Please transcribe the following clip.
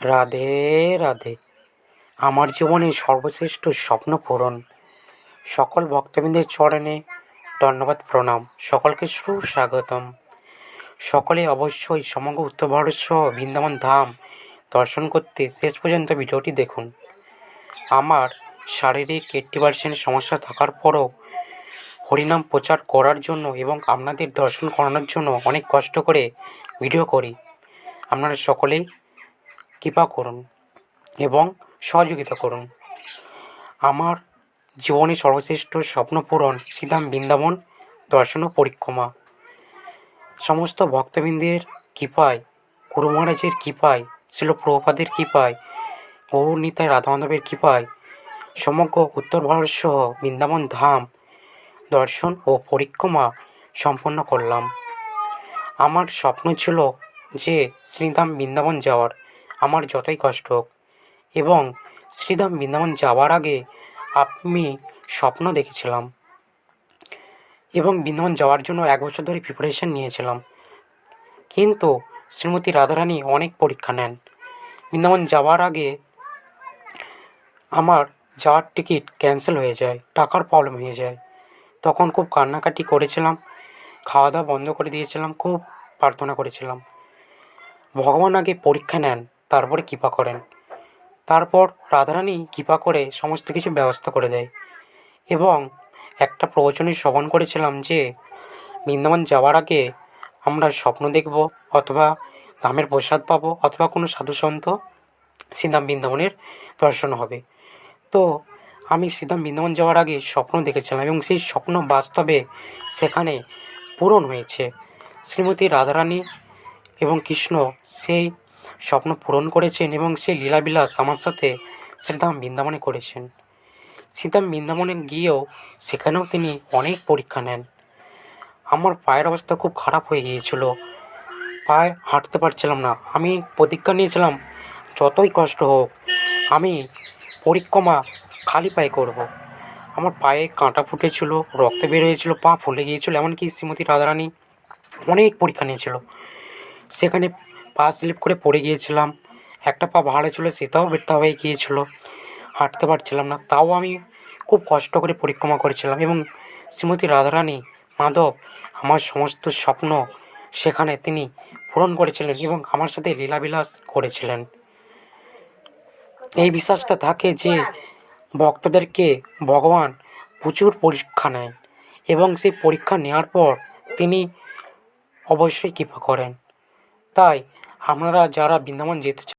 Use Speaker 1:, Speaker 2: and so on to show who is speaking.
Speaker 1: রাধে রাধে। আমার জীবনের সর্বশ্রেষ্ঠ স্বপ্ন পূরণ। সকল ভক্তবৃন্দের চরণে ধন্যবাদ, প্রণাম। সকলকে সুস্বাগতম। সকলে অবশ্যই সমগ্র উত্তর ভারত সহ বৃন্দাবন ধাম দর্শন করতে শেষ পর্যন্ত ভিডিওটি দেখুন। আমার শারীরিক এইট্টি পার্সেন্ট সমস্যা থাকার পরও হরিনাম প্রচার করার জন্য এবং আপনাদের দর্শন করানোর জন্য অনেক কষ্ট করে ভিডিও করি। আপনারা সকলেই কৃপা করুন এবং সহযোগিতা করুন। আমার জীবনে সর্বশ্রেষ্ঠ স্বপ্ন পূরণ শ্রীধাম বৃন্দাবন দর্শন ও পরিক্রমা। সমস্ত ভক্তবৃন্দের কৃপায়, গুরু মহারাজের কৃপায় শিল প্রভুপাদের কৃপায়, গৌর নিতাই রাধা মাধবের কৃপায়, সমগ্র উত্তর ভারত সহ বৃন্দাবন ধাম দর্শন ও পরিক্রমা সম্পন্ন করলাম। আমার স্বপ্ন ছিল যে শ্রীধাম বৃন্দাবন যাওয়ার। আমার যতই কষ্ট হোক। এবং শ্রীধাম বৃন্দাবন যাওয়ার আগে আমি স্বপ্ন দেখেছিলাম। এবং বৃন্দাবন যাওয়ার জন্য এক বছর ধরে প্রিপারেশন নিয়েছিলাম। কিন্তু শ্রীমতী রাধারানী অনেক পরীক্ষা নেন। বৃন্দাবন যাওয়ার আগে আমার যাওয়ার টিকিট ক্যান্সেল হয়ে যায়, টাকার প্রবলেম হয়ে যায়। তখন খুব কান্নাকাটি করেছিলাম খাওয়া দাওয়া বন্ধ করে দিয়েছিলাম, খুব প্রার্থনা করেছিলাম। ভগবান আগে পরীক্ষা নেন। তারপরে কৃপা করেন। তারপর রাধারানী কৃপা করে সমস্ত কিছু ব্যবস্থা করে দেয় এবং একটা প্রবচনে শ্রবণ করেছিলাম যে, বৃন্দাবন যাওয়ার আগে আমরা স্বপ্ন দেখব অথবা ধামের প্রসাদ পাবো অথবা কোনো সাধুসন্ত শ্রীধাম বৃন্দাবনের দর্শন হবে। তো আমি শ্রীধাম বৃন্দাবন যাওয়ার আগে স্বপ্ন দেখেছিলাম এবং সেই স্বপ্ন বাস্তবে সেখানে পূরণ হয়েছে। শ্রীমতী রাধারানী এবং কৃষ্ণ সেই স্বপ্ন পূরণ করেছেন এবং সেই লীলাবিলাস আমার সাথে শ্রীধাম বৃন্দাবনে করেছেন। শ্রীধাম বৃন্দাবনে গিয়েও সেখানেও তিনি অনেক পরীক্ষা নেন। আমার পায়ের অবস্থা খুব খারাপ হয়ে গিয়েছিল। পায়ে হাঁটতে পারছিলাম না। আমি প্রতিজ্ঞা নিয়েছিলাম, যতই কষ্ট হোক, আমি পরিক্রমা খালি পায়ে করব। আমার পায়ে কাঁটা ফুটেছিল, রক্ত বের হয়েছিল, পা ফুলে গিয়েছিল, এমনকি শ্রীমতী রাধারানী অনেক পরীক্ষা নিয়েছিল। সেখানে পা স্লিপ করে পড়ে গিয়েছিলাম। একটা পা ভালো ছিল, সেটাও ব্যথা হয়ে গিয়েছিল। হাঁটতে পারছিলাম না। তাও আমি খুব কষ্ট করে পরিক্রমা করেছিলাম এবং শ্রীমতী রাধারানী মাধব, আমার সমস্ত স্বপ্ন সেখানে তিনি পূরণ করেছিলেন এবং আমার সাথে লীলাবিলাস করেছিলেন। এই বিশ্বাসটা থাকে যে, ভক্তদেরকে ভগবান প্রচুর পরীক্ষা নেয় এবং সেই পরীক্ষা নেওয়ার পর তিনি অবশ্যই কৃপা করেন। তাই আপনারা যারা বৃন্দাবন যেতে চান